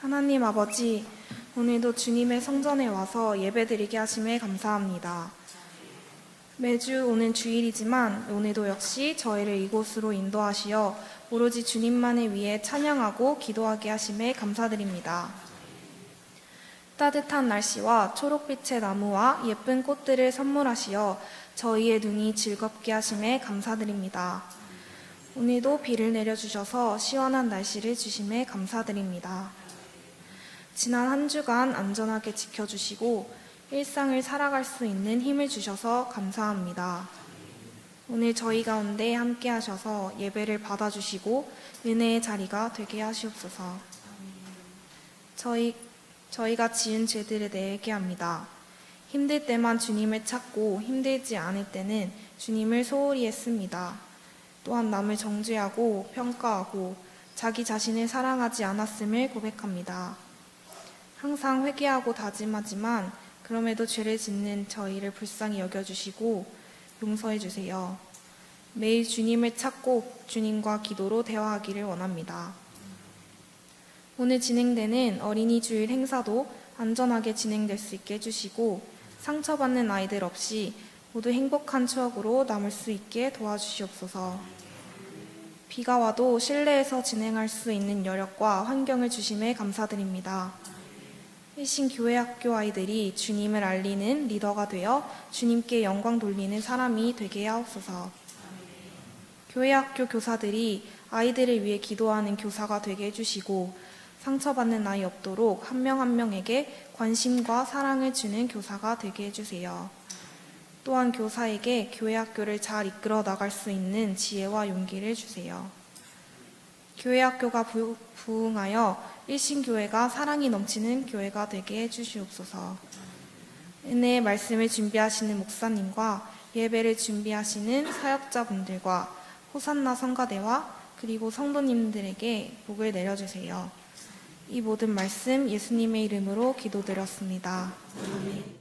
하나님 아버지, 오늘도 주님의 성전에 와서 예배드리게 하심에 감사합니다. 매주 오는 주일이지만 오늘도 역시 저희를 이곳으로 인도하시어 오로지 주님만을 위해 찬양하고 기도하게 하심에 감사드립니다. 따뜻한 날씨와 초록빛의 나무와 예쁜 꽃들을 선물하시어 저희의 눈이 즐겁게 하심에 감사드립니다. 오늘도 비를 내려주셔서 시원한 날씨를 주심에 감사드립니다. 지난 한 주간 안전하게 지켜주시고 일상을 살아갈 수 있는 힘을 주셔서 감사합니다. 오늘 저희 가운데 함께 하셔서 예배를 받아주시고 은혜의 자리가 되게 하시옵소서. 저희, 저희가 지은 죄들을 내게 합니다. 힘들 때만 주님을 찾고 힘들지 않을 때는 주님을 소홀히 했습니다. 또한 남을 정죄하고 평가하고 자기 자신을 사랑하지 않았음을 고백합니다. 항상 회개하고 다짐하지만 그럼에도 죄를 짓는 저희를 불쌍히 여겨주시고 용서해 주세요. 매일 주님을 찾고 주님과 기도로 대화하기를 원합니다. 오늘 진행되는 어린이 주일 행사도 안전하게 진행될 수 있게 해주시고 상처받는 아이들 없이 모두 행복한 추억으로 남을 수 있게 도와주시옵소서. 비가 와도 실내에서 진행할 수 있는 여력과 환경을 주심에 감사드립니다. 일신 교회 학교 아이들이 주님을 알리는 리더가 되어 주님께 영광 돌리는 사람이 되게 하옵소서. 교회 학교 교사들이 아이들을 위해 기도하는 교사가 되게 해주시고 상처받는 아이 없도록 한 명 한 명에게 관심과 사랑을 주는 교사가 되게 해주세요. 또한 교사에게 교회 학교를 잘 이끌어 나갈 수 있는 지혜와 용기를 주세요. 교회 학교가 부- 부흥하여 일신교회가 사랑이 넘치는 교회가 되게 해주시옵소서. 은혜의 말씀을 준비하시는 목사님과 예배를 준비하시는 사역자분들과 호산나 성가대와 그리고 성도님들에게 복을 내려주세요. 이 모든 말씀 예수님의 이름으로 기도드렸습니다. 아멘.